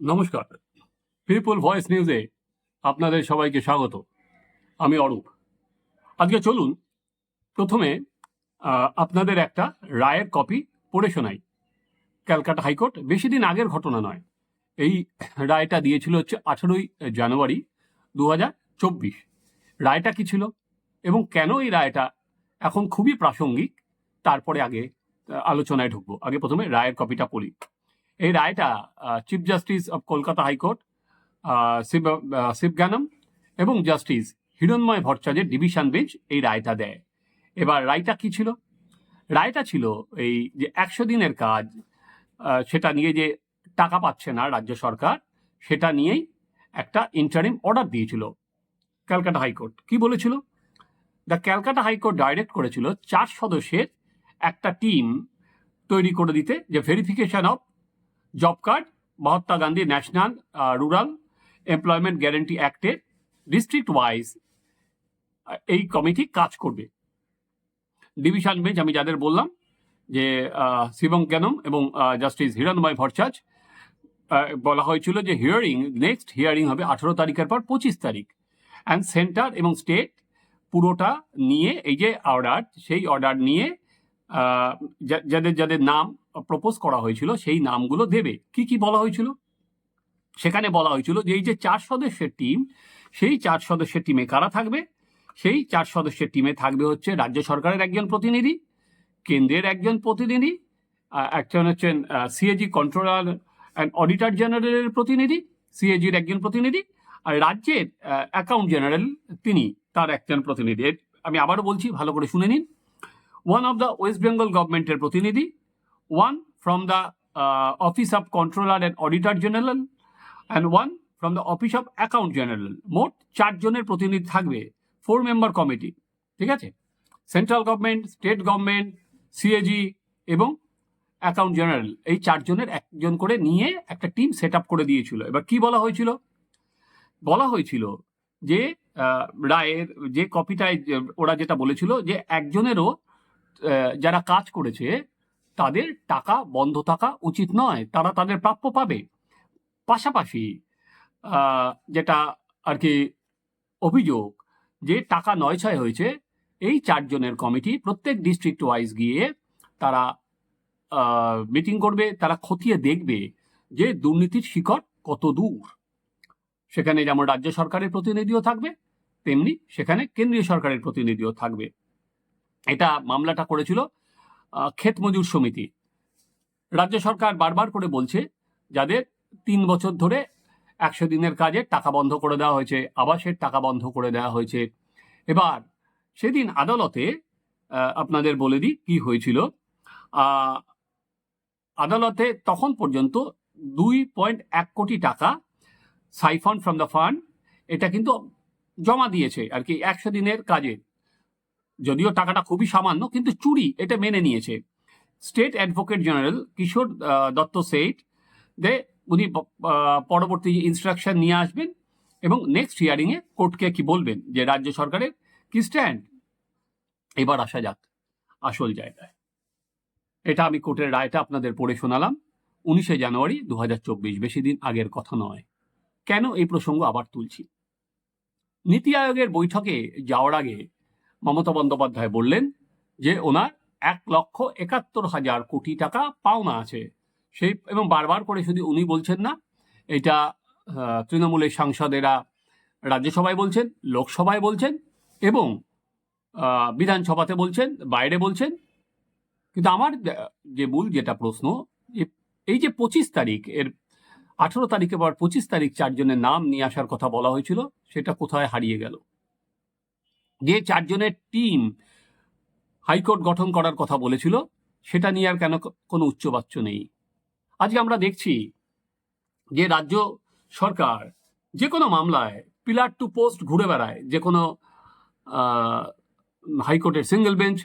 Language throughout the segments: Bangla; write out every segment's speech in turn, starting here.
নমস্কার। পিপল ভয়েস নিউজে আপনাদের সবাইকে স্বাগত। আমি অরূপ। আজকে চলুন, প্রথমে আপনাদের একটা রায়ের কপি পড়ে শোনাই। ক্যালকাটা হাইকোর্ট বেশি দিন আগের ঘটনা নয়। এই রায়টা দিয়েছিল হচ্ছে আঠেরোই জানুয়ারি দু চব্বিশ। রায়টা কি ছিল এবং কেন এই রায়টা এখন খুবই প্রাসঙ্গিক? তারপরে আগে আলোচনায় ঢুকবো। আগে প্রথমে রায়ের কপিটা পড়ি। এই রায়টা chief justice of Kolkata high court Shiv Sivagnanam এবং জাস্টিস হিরণময় ভট্টাচার্যের ডিভিশন বেঞ্চ এই রায়টা দেয়। এবার রায়টা কি ছিল? রায়টা ছিল এই যে একশো দিনের কাজ সেটা নিয়ে যে টাকা পাচ্ছে না রাজ্য সরকার, সেটা নিয়েই একটা ইন্টারিম অর্ডার দিয়েছিল ক্যালকাটা হাইকোর্ট কি বলেছিল? দ্য ক্যালকাটা হাইকোর্ট ডাইরেক্ট করেছিল চার সদস্যের একটা টিম তৈরি করে দিতে, যে verification of job card Mahatma Gandhi national rural employment guarantee অ্যাক্টের district wise এই কমিটি কাজ করবে। ডিভিশন বেঞ্চ আমি যাদের বললাম, যে শিবম ক্যানম এবং জাস্টিস হিরণময় ভট্টাচ বলা হয়েছিল যে হিয়ারিং নেক্সট হিয়ারিং হবে আঠেরো তারিখের পর পঁচিশ তারিখ। অ্যান্ড সেন্টার এবং স্টেট পুরোটা নিয়ে, এই যে অর্ডার সেই অর্ডার নিয়ে যাদের যাদের নাম প্রপোজ করা হয়েছিল, সেই নামগুলো দেবে। কি কি বলা হয়েছিল? সেখানে বলা হয়েছিল যে, এই যে চার সদস্যের টিম সেই চার সদস্যের টিমে কারা থাকবে? সেই চার সদস্যের টিমে থাকবে হচ্ছে রাজ্য সরকারের একজন প্রতিনিধি, কেন্দ্রের একজন প্রতিনিধি একজন হচ্ছেন সিএজি কন্ট্রোলার অ্যান্ড অডিটর জেনারেলের প্রতিনিধি সিএজির একজন প্রতিনিধি, আর রাজ্যের অ্যাকাউন্ট জেনারেল তিনি, তার একজন প্রতিনিধি। আমি আবারও বলছি, ভালো করে শুনে নিন। One of the West Bengal গভর্নমেন্টের প্রতিনিধি one from the office of controller and auditor general and one from the office of account general মোট চারজনের প্রতিনিধি থাকবে ফোর মেম্বার কমিটি ঠিক আছে? Central government state government CAG এবং অ্যাকাউন্ট জেনারেল এই চারজনের একজন করে নিয়ে একটা টিম সেট করে দিয়েছিল। এবার কি বলা হয়েছিল? বলা হয়েছিল যে রায়ের যে কপিটায় ওরা যেটা বলেছিল যে একজনেরও যারা কাজ করেছে তাদের টাকা বন্ধ থাকা উচিত নয়, তারা তাদের প্রাপ্য পাবে। পাশাপাশি যেটা আর কি অভিযোগ যে টাকা নয় ছয় হয়েছে, এই চারজনের কমিটি প্রত্যেক ডিস্ট্রিক্ট ওয়াইজ গিয়ে তারা মিটিং করবে, তারা খতিয়ে দেখবে যে দুর্নীতির শিকড় কত দূর। সেখানে যেমন রাজ্য সরকারের প্রতিনিধিও থাকবে, তেমনি সেখানে কেন্দ্রীয় সরকারের প্রতিনিধিও থাকবে। এটা মামলাটা করেছিল ক্ষেত মজুর সমিতি। রাজ্য সরকার বারবার করে বলছে যাদের তিন বছর ধরে একশো দিনের কাজে টাকা বন্ধ করে দেওয়া হয়েছে, আবাসের টাকা বন্ধ করে দেওয়া হয়েছে। এবার সেদিন আদালতে আপনাদের বলে দিই কি হয়েছিল। আদালতে তখন পর্যন্ত দুই পয়েন্ট এক কোটি টাকা সাইফন ফ্রম দ্য ফান্ড, এটা কিন্তু জমা দিয়েছে আর কি একশো দিনের কাজে। যদিও টাকাটা খুবই সামান্য, কিন্তু চুরি এটা মেনে নিয়েছে। State advocate general Kishore Dutta set দে, উনি পরবর্তী ইনস্ট্রাকশন নিয়ে আসবেন এবং নেক্সট হিয়ারিংয়ে কোর্টকে কি বলবেন? যে রাজ্য সরকারের কি স্ট্যান্ড এবার আসা যাক, আসল জায়গায়। এটা আমি কোর্টের রায়টা আপনাদের পড়ে শোনালাম। উনিশে জানুয়ারি দু হাজার চব্বিশ, বেশি দিন আগের কথা নয়। কেন এই প্রসঙ্গ আবার তুলছি? নীতি আয়োগের বৈঠকে যাওয়ার আগে মমতা বন্দ্যোপাধ্যায় বললেন যে ওনার এক লক্ষ একাত্তর হাজার কোটি টাকা পাওনা আছে। সেই এবং বারবার করে শুধু উনি বলছেন না, এটা তৃণমূলের সাংসদেরা রাজ্যসভায় বলছেন, লোকসভায় বলছেন এবং বিধানসভাতে বলছেন, বাইরে বলছেন। কিন্তু আমার যে মূল যেটা প্রশ্ন এই যে পঁচিশ তারিখ, এর আঠেরো তারিখে পর পঁচিশ তারিখ চারজনের নাম নিয়ে আসার কথা বলা হয়েছিল, সেটা কোথায় হারিয়ে গেল? যে চারজনের টিম হাইকোর্ট গঠন করার কথা বলেছিল, সেটা নিয়ে আর কেন কোনো উচ্চবাচ্য নেই। আজকে আমরা দেখছি যে রাজ্য সরকার যে কোনো মামলায় পিলার টু পোস্ট ঘুরে বেড়ায়, যে কোনো হাইকোর্টের সিঙ্গেল বেঞ্চ,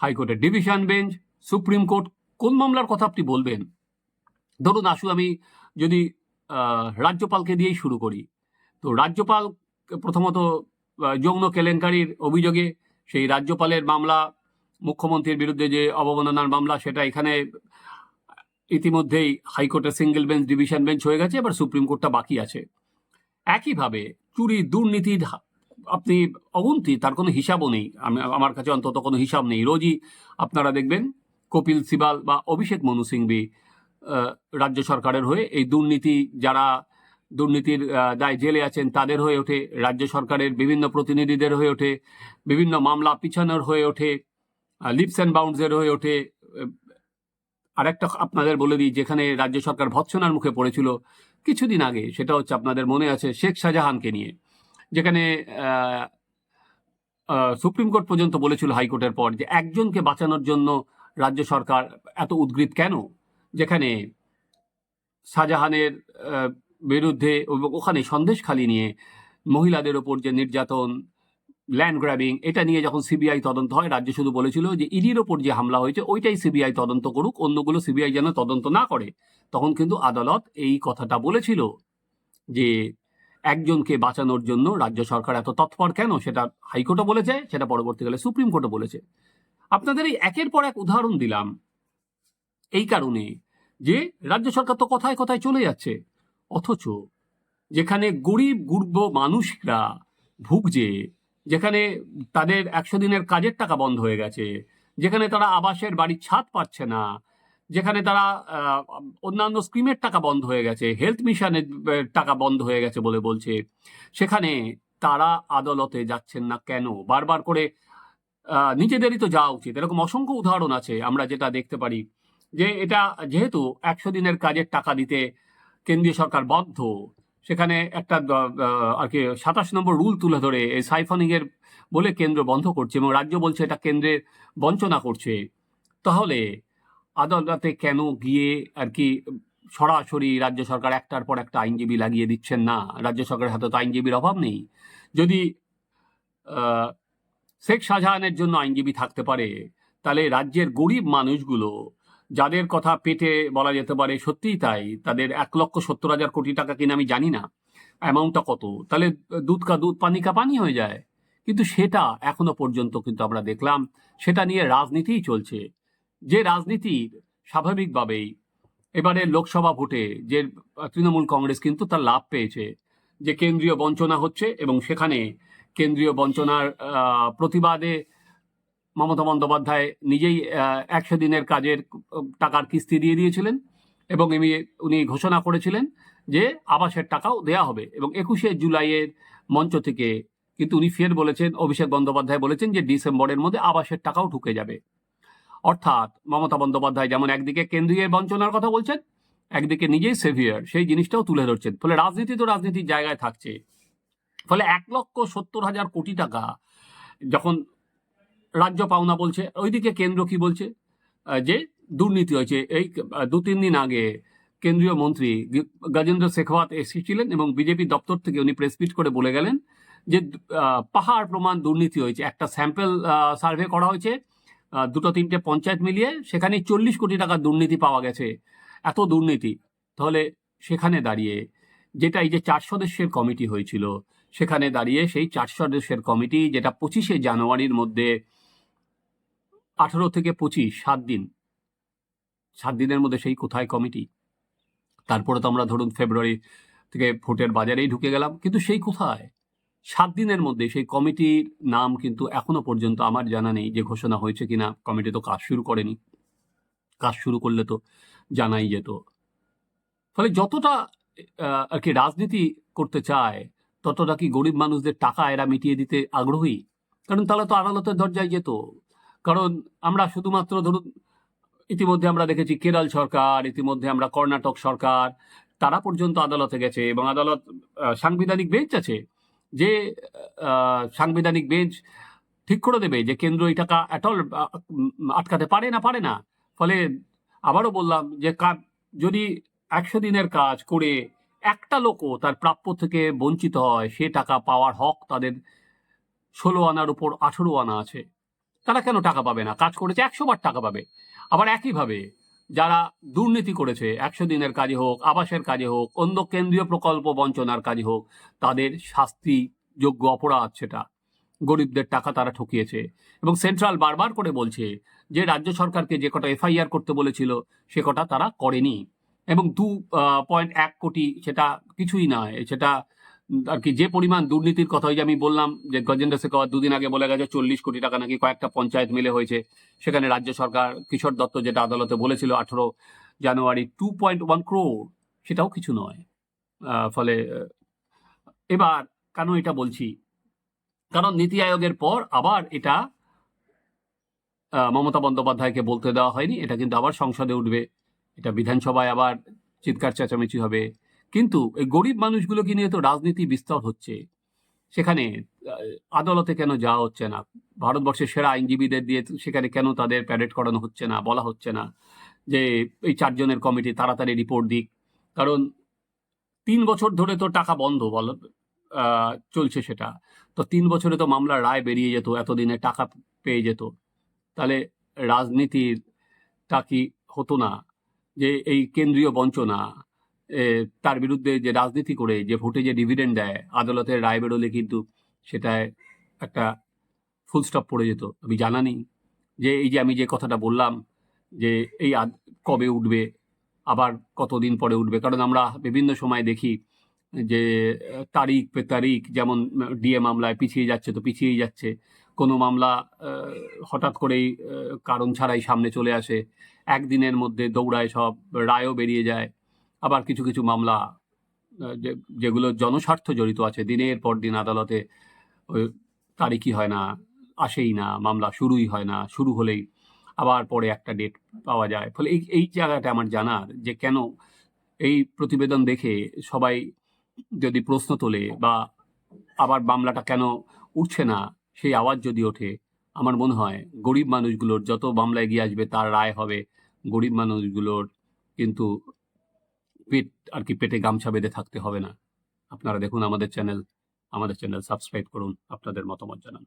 হাইকোর্টের ডিভিশন বেঞ্চ, সুপ্রিম কোর্ট, কোন মামলার কথা আপনি বলবেন? ধরুন আসুন আমি যদি রাজ্যপালকে দিয়েই শুরু করি। তো রাজ্যপাল প্রথমত যৌন কেলেঙ্কারির অভিযোগে সেই রাজ্যপালের মামলা, মুখ্যমন্ত্রীর বিরুদ্ধে যে অবমাননার মামলা, সেটা এখানে ইতিমধ্যেই হাইকোর্টের সিঙ্গেল বেঞ্চ, ডিভিশন বেঞ্চ হয়ে গেছে, এবার সুপ্রিম কোর্টটা বাকি আছে। একইভাবে চুরি দুর্নীতির আপনি অগুন্তি, তার কোনো হিসাবও নেই। আমি- আমার কাছে অন্তত কোনো হিসাব নেই। রোজই আপনারা দেখবেন কপিল সিবাল বা অভিষেক মনু সিংভি রাজ্য সরকারের হয়ে এই দুর্নীতি যারা দুর্নীতির দায় জেলে আছেন তাদের হয়ে ওঠে, রাজ্য সরকারের বিভিন্ন প্রতিনিধিদের হয়ে ওঠে, বিভিন্ন মামলা পিছানোর হয়ে ওঠে লিপস অ্যান্ড বাউন্ডসের হয়ে ওঠে। আরেকটা আপনাদের বলে দিই, যেখানে রাজ্য সরকার ভৎসনার মুখে পড়েছিল কিছুদিন আগে, সেটা হচ্ছে আপনাদের মনে আছে শেখ শাহজাহানকে নিয়ে, যেখানে সুপ্রিম কোর্ট পর্যন্ত বলেছিল হাইকোর্টের পর যে একজনকে বাঁচানোর জন্য রাজ্য সরকার এত উদ্গ্রীব কেন? যেখানে শাহজাহানের বিরুদ্ধে ওখানে সন্দেশখালি নিয়ে মহিলাদের ওপর যে নির্যাতন ল্যান্ড গ্র্যাবিং এটা নিয়ে যখন সিবিআই তদন্ত হয়, রাজ্য শুধু বলেছিল যে ইডির ওপর যে হামলা হয়েছে, ওইটাই সিবিআই তদন্ত করুক, অন্যগুলো সিবিআই যেন তদন্ত না করে। তখন কিন্তু আদালত এই কথাটা বলেছিল যে একজনকে বাঁচানোর জন্য রাজ্য সরকার এত তৎপর কেন, সেটা হাইকোর্টও বলেছে, সেটা পরবর্তীকালে সুপ্রিম কোর্টও বলেছে। আপনাদের এই একের পর এক উদাহরণ দিলাম, এই কারণে যে রাজ্য সরকার তো কথায় কথায় চলে যাচ্ছে। অথচ যেখানে গরিব গুর্ব মানুষরা ভুগছে, যেখানে তাদের একশো দিনের কাজের টাকা বন্ধ হয়ে গেছে, যেখানে তারা আবাসের বাড়ির ছাদ পাচ্ছে না, যেখানে তারা অন্যান্য স্কিমের টাকা বন্ধ হয়ে গেছে, হেলথ মিশনের টাকা বন্ধ হয়ে গেছে বলে বলছে, সেখানে তারা আদালতে যাচ্ছেন না কেন? বারবার করে নিজেদেরই তো যাওয়া উচিত। এরকম অসংখ্য উদাহরণ আছে, আমরা যেটা দেখতে পারি যে এটা যেহেতু একশো দিনের কাজের টাকা দিতে কেন্দ্রীয় সরকার বাধ্য সেখানে একটা আর কি সাতাশ নম্বর রুল তুলে ধরে এই সাইফনিং এর বলে কেন্দ্র বন্ধ করছে এবং রাজ্য বলছে এটা কেন্দ্রের বঞ্চনা করছে। তাহলে আদালতে কেন গিয়ে আর কি সরাসরি রাজ্য সরকার একটার পর একটা আইনজীবী লাগিয়ে দিচ্ছেন না? রাজ্য সরকারের হাতে তো আইনজীবীর অভাব নেই। যদি শেখ শাহজাহানের জন্য আইনজীবী থাকতে পারে, তাহলে রাজ্যের গরিব মানুষগুলো যাদের কথা পেটে বলা যেতে পারে সত্যিই তাই, তাদের এক লক্ষ সত্তর হাজার কোটি টাকা কিনা আমি জানি না। অ্যামাউন্টটা কত? তাহলে দুধ কা দুধ, পানি কা পানি হয়ে যায়। কিন্তু সেটা এখনও পর্যন্ত কিন্তু আমরা দেখলাম, সেটা নিয়ে রাজনীতিই চলছে। যে রাজনীতির স্বাভাবিকভাবেই এবারে লোকসভা ভোটে যে তৃণমূল কংগ্রেস কিন্তু তার লাভ পেয়েছে, যে কেন্দ্রীয় বঞ্চনা হচ্ছে এবং সেখানে কেন্দ্রীয় বঞ্চনার প্রতিবাদে মমতা বন্দ্যোপাধ্যায় নিজেই একশো দিনের কাজের টাকার কিস্তি দিয়ে দিয়েছিলেন এবং এমনি উনি ঘোষণা করেছিলেন যে আবাসের টাকাও দেয়া হবে এবং একুশে জুলাইয়ের মঞ্চ থেকে কিন্তু উনি ফের বলেছেন, অভিষেক বন্দ্যোপাধ্যায় বলেছেন যে ডিসেম্বরের মধ্যে আবাসের টাকাও ঢুকে যাবে। অর্থাৎ মমতা বন্দ্যোপাধ্যায় যেমন একদিকে কেন্দ্রীয় বঞ্চনার কথা বলছেন, একদিকে নিজেই সেভিয়ার, সেই জিনিসটাও তুলে ধরছেন। ফলে রাজনীতি তো রাজনীতির জায়গায় থাকছে। ফলে এক লক্ষ সত্তর হাজার কোটি টাকা যখন রাজ্য পাওনা বলছে, ওইদিকে কেন্দ্র কি বলছে? যে দুর্নীতি হয়েছে। এই দু তিন দিন আগে কেন্দ্রীয় মন্ত্রী গজেন্দ্র শেখাওয়াত এসেছিলেন এবং বিজেপি দপ্তর থেকে উনি প্রেস মিট করে বলে গেলেন যে পাহাড় প্রমাণ দুর্নীতি হয়েছে। একটা স্যাম্পল সার্ভে করা হয়েছে দুটো তিনটে পঞ্চায়েত মিলিয়ে সেখানে চল্লিশ কোটি টাকার দুর্নীতি পাওয়া গেছে। এত দুর্নীতি। তাহলে সেখানে দাঁড়িয়ে যেটা এই যে চার সদস্যের কমিটি হয়েছিল, সেখানে দাঁড়িয়ে সেই চার সদস্যের কমিটি যেটা পঁচিশে জানুয়ারির মধ্যে আঠারো থেকে পঁচিশ, সাত দিন। সাত দিনের মধ্যে সেই কোথায় কমিটি? তারপরে তো আমরা ধরুন ফেব্রুয়ারি থেকে ভোটের বাজারেই ঢুকে গেলাম, কিন্তু সেই কোথায়? সাত দিনের মধ্যে সেই কমিটির নাম কিন্তু এখনও পর্যন্ত আমার জানা নেই যে ঘোষণা হয়েছে কিনা, কমিটি তো কাজ শুরু করেনি। কাজ শুরু করলে তো জানাই যেত। ফলে যতটা আর কি রাজনীতি করতে চায়, ততটা কি গরিব মানুষদের টাকা এরা মিটিয়ে দিতে আগ্রহী? কারণ তাহলে তো আদালতের দরজায় যেত। কারণ আমরা শুধুমাত্র ধরুন, ইতিমধ্যে আমরা দেখেছি কেরল সরকার, ইতিমধ্যে আমরা কর্ণাটক সরকার, তারা পর্যন্ত আদালতে গেছে এবং আদালত সাংবিধানিক বেঞ্চ আছে যে সাংবিধানিক বেঞ্চ ঠিক করে দেবে যে কেন্দ্র এই টাকা অ্যাটল আটকাতে পারে না পারে না। ফলে আবারও বললাম যে যদি একশো দিনের কাজ করে একটা লোকও তার প্রাপ্য থেকে বঞ্চিত হয়, সে টাকা পাওয়ার হক তাদের ষোলো আনার উপর আঠেরো আনা আছে। তারা কেন টাকা পাবে না? কাজ করেছে, একশো বার টাকা পাবে। আবার একইভাবে যারা দুর্নীতি করেছে, একশো দিনের কাজে হোক, আবাসের কাজে হোক, অন্য কেন্দ্রীয় প্রকল্প বঞ্চনার কাজে হোক, তাদের শাস্তি যোগ্য অপরাধ সেটা। গরিবদের টাকা তারা ঠকিয়েছে। এবং সেন্ট্রাল বারবার করে বলছে যে, রাজ্য সরকারকে যে কটা এফআইআর করতে বলেছিল, সে কটা তারা করেনি। এবং দু পয়েন্ট এক কোটি সেটা কিছুই নয়, সেটা আর কি, যে পরিমাণ দুর্নীতির কথা ওই যে আমি বললাম যে গজেন্দ্র শেখাওয়াত দুদিন আগে বলে গেছে চল্লিশ কোটি টাকা নাকি কয়েকটা পঞ্চায়েত মিলে হয়েছে। সেখানে রাজ্য সরকার কিশোর দত্ত যেটা আদালতে বলেছিল আঠেরো January two point one crore সেটাও কিছু নয়। ফলে এবার কেন এটা বলছি? কারণ নীতি আয়োগের পর আবার এটা মমতা বন্দ্যোপাধ্যায়কে বলতে দেওয়া হয়নি। এটা কিন্তু আবার সংসদে উঠবে। এটা বিধানসভায় আবার চিৎকার চেঁচামেচি হবে। কিন্তু এই গরিব মানুষগুলোকে নিয়ে তো রাজনীতি বিস্তর হচ্ছে। সেখানে আদালতে কেন যাওয়া হচ্ছে না? ভারতবর্ষের সেরা আইনজীবীদের দিয়ে সেখানে কেন তাদের প্যারেড করানো হচ্ছে না, বলা হচ্ছে না? যে এই চারজনের কমিটি তাড়াতাড়ি রিপোর্ট দিক। কারণ তিন বছর ধরে তো টাকা বন্ধ, বল চলছে সেটা। তো তিন বছরে তো মামলার রায় বেরিয়ে যেত, এতদিনে টাকা পেয়ে যেত। তাহলে রাজনীতির রাজনীতিরটা কি হতো না? যে এই কেন্দ্রীয় বঞ্চনা তার বিরুদ্ধে যে রাজনীতি করে, যে ভোটে যে ডিভিডেন্ড দেয়, আদালতের রায় বেরোলে কিন্তু সেটায় একটা ফুল স্টপ পড়ে যেত। আমি জানা নেই যে এই যে আমি যে কথাটা বললাম যে এই কবে উঠবে, আবার কতদিন পরে উঠবে, কারণ আমরা বিভিন্ন সময় দেখি যে, তারিখ পে তারিখ যেমন ডিএ মামলায় পিছিয়ে যাচ্ছে তো পিছিয়েই যাচ্ছে। কোনো মামলা হঠাৎ করেই কারণ ছাড়াই সামনে চলে আসে। একদিনের মধ্যে দৌড়ায় সব, রায়ও বেরিয়ে যায়। আবার কিছু কিছু মামলা যেগুলো জনস্বার্থ জড়িত আছে। দিনের পর দিন আদালতে ওই তারিখই হয় না, আসেই না, মামলা শুরুই হয় না, শুরু হলেই আবার পরে একটা ডেট পাওয়া যায়। ফলে এই এই জায়গাটা আমার জানার যে কেন এই প্রতিবেদন দেখে সবাই যদি প্রশ্ন তোলে বা আবার মামলাটা কেন উঠছে না, সেই আওয়াজ যদি ওঠে, আমার মনে হয় গরিব মানুষগুলোর যত মামলা এগিয়ে আসবে, তার রায় হবে গরিব মানুষগুলোর। কিন্তু পেট, আর কি পেটে গামছা বেঁধে থাকতে হবে না। আপনারা দেখুন আমাদের চ্যানেল আমাদের চ্যানেল সাবস্ক্রাইব করুন, আপনাদের মতামত জানান।